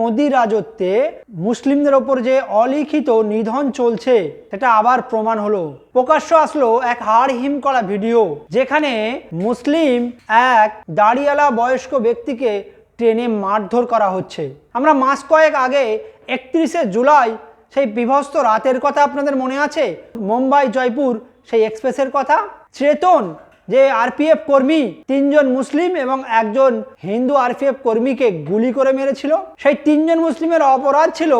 মোদি রাজত্বে মুসলিমদের ওপর যে অলিখিত নিধন চলছে, সেটা আবার প্রমাণ হলো। প্রকাশ্য আসলো এক হাড় হিম করা ভিডিও, যেখানে মুসলিম এক দাড়িওয়ালা বয়স্ক ব্যক্তিকে ট্রেনে মারধর করা হচ্ছে। আমরা মাস কয়েক আগে একত্রিশে জুলাই সেই বিভস্ত রাতের কথা আপনাদের মনে আছে? মুম্বাই জয়পুর সেই এক্সপ্রেসের কথা? চেতন যে আরপিএফ কর্মী তিনজন মুসলিম এবং একজন হিন্দু আরপিএফ কর্মীকে গুলি করে মেরেছিল। সেই তিনজন মুসলিমের অপরাধ ছিল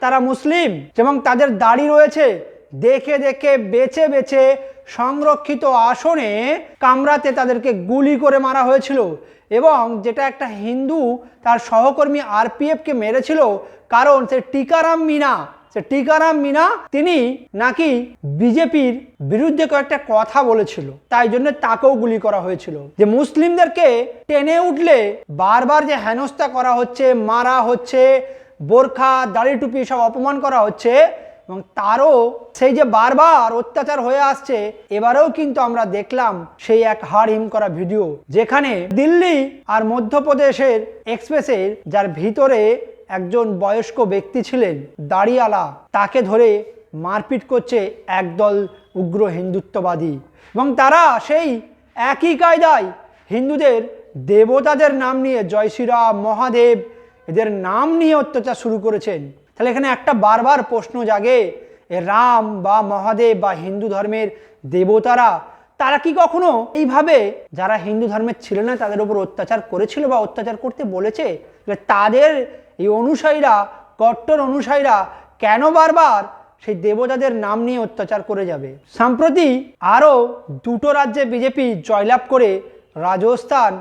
তারা মুসলিম এবং তাদের দাড়ি রয়েছে। দেখে দেখে বেছে বেছে সংরক্ষিত আসনে কামরাতে তাদেরকে গুলি করে মারা হয়েছিল এবং যেটা একটা হিন্দু তার সহকর্মী আরপিএফকে মেরেছিল কারণ সে টিকারাম মিনা সে টিকারাম মিনা তিনি নাকি বিজেপির বিরুদ্ধে কয়েকটা কথা বলেছিল। তাই জন্য তাকেও গুলি করা হয়েছিল। যে মুসলিমদেরকে টেনে উঠলে বারবার যে হেনস্থা করা হচ্ছে, মারা হচ্ছে, বোরখা, দাড়ি টুপি সব অপমান করা হচ্ছে এবং তারও সেই যে বারবার অত্যাচার হয়ে আসছে, এবারেও কিন্তু আমরা দেখলাম সেই এক হাড় হিম করা ভিডিও। যেখানে দিল্লি আর মধ্যপ্রদেশের এক্সপ্রেসের যার ভিতরে একজন বয়স্ক ব্যক্তি ছিলেন দাড়িওয়ালা তাকে ধরে মারপিট করছে একদল উগ্র হিন্দুত্ববাদী। এবং তারা সেই একই কায়দায় হিন্দুদের দেবতাদের নাম নিয়ে জয় শ্রীরাম, মহাদেব, এদের নাম নিয়ে অত্যাচার শুরু করেছেন। তাহলে এখানে একটা বারবার প্রশ্ন জাগে রাম বা মহাদেব বা হিন্দু ধর্মের দেবতারা, তারা কি কখনো এইভাবে যারা হিন্দু ধর্মের ছিল না, তাদের উপর অত্যাচার করেছিল বা অত্যাচার করতে বলেছে? তাদের এই অনুসারীরা, কট্টর অনুসারীরা কেন বারবার সেই দেবতাদের নাম নিয়ে অত্যাচার করে যাবে? সম্প্রতি আরও দুটো রাজ্যে বিজেপি জয়লাভ করে রাজস্থান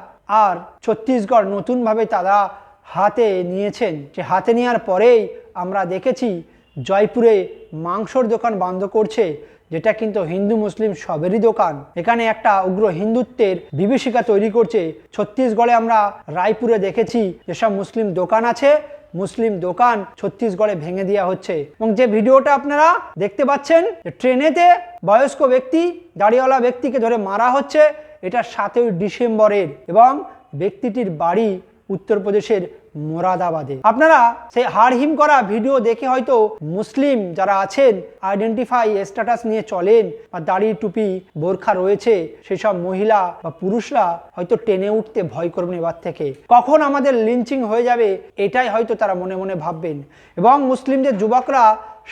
আর ছত্তিশগড় নতুনভাবে তারা হাতে নিয়েছেন। সে হাতে নেওয়ার পরেই আমরা দেখেছি জয়পুরে মাংসর দোকান বন্ধ করছে। যেটা কিন্তু হিন্দু মুসলিম সবেরই দোকান। এখানে একটা উগ্র হিন্দুত্বের বিভীষিকা তৈরি করছে। ছত্তিশগড়ে আমরা রায়পুরে দেখেছি যেসব মুসলিম দোকান আছে, মুসলিম দোকান ছত্তিশগড়ে ভেঙে দেওয়া হচ্ছে। এবং যে ভিডিওটা আপনারা দেখতে পাচ্ছেন ট্রেনেতে বয়স্ক ব্যক্তি, দাড়িওয়ালা ব্যক্তিকে ধরে মারা হচ্ছে, এটা সাতই ডিসেম্বরের এবং ব্যক্তিটির বাড়ি উত্তরপ্রদেশের মোরাদাবাদে। আপনারা সেই হাড়হিম করা ভিডিও দেখে হয়তো মুসলিম যারা আছেন আইডেন্টিফাই স্ট্যাটাস নিয়ে চলেন বা দাড়ি, টুপি, বোরখা রয়েছে, সেসব মহিলা বা পুরুষরা হয়তো টেনে উঠতে ভয় করবেন এবার থেকে। কখন আমাদের লিঞ্চিং হয়ে যাবে, এটাই হয়তো তারা মনে মনে ভাববেন। এবং মুসলিমদের যুবকরা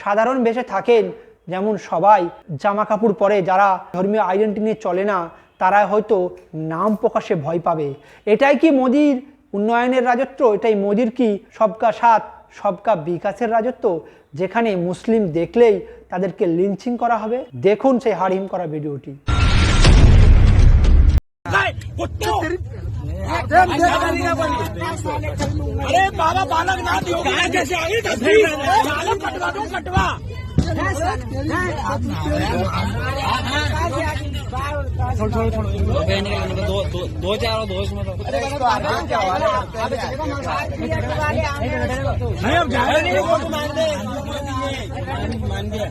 সাধারণ বেশে থাকেন, যেমন সবাই জামা কাপড় পরে যারা ধর্মীয় আইডেন্টি নিয়ে চলে না, তারা হয়তো নাম প্রকাশে ভয় পাবে। এটাই কি মোদির উন্নয়নের রাজত্ব এটাই মোদির কি সবকা সাথ সবকা বিকাশের রাজত্ব যেখানে মুসলিম দেখলেই তাদেরকে লিঞ্চিং করা হবে দেখুন সেই হাড়হিম করা ভিডিওটি अरे बाबा बालक नाथ योगी है जैसे आगे तस्वीर चालू कटवा दो कटवा दो दो दो चार दो इसमें तो नहीं अब जाए नहीं वो तो मान दे मान गया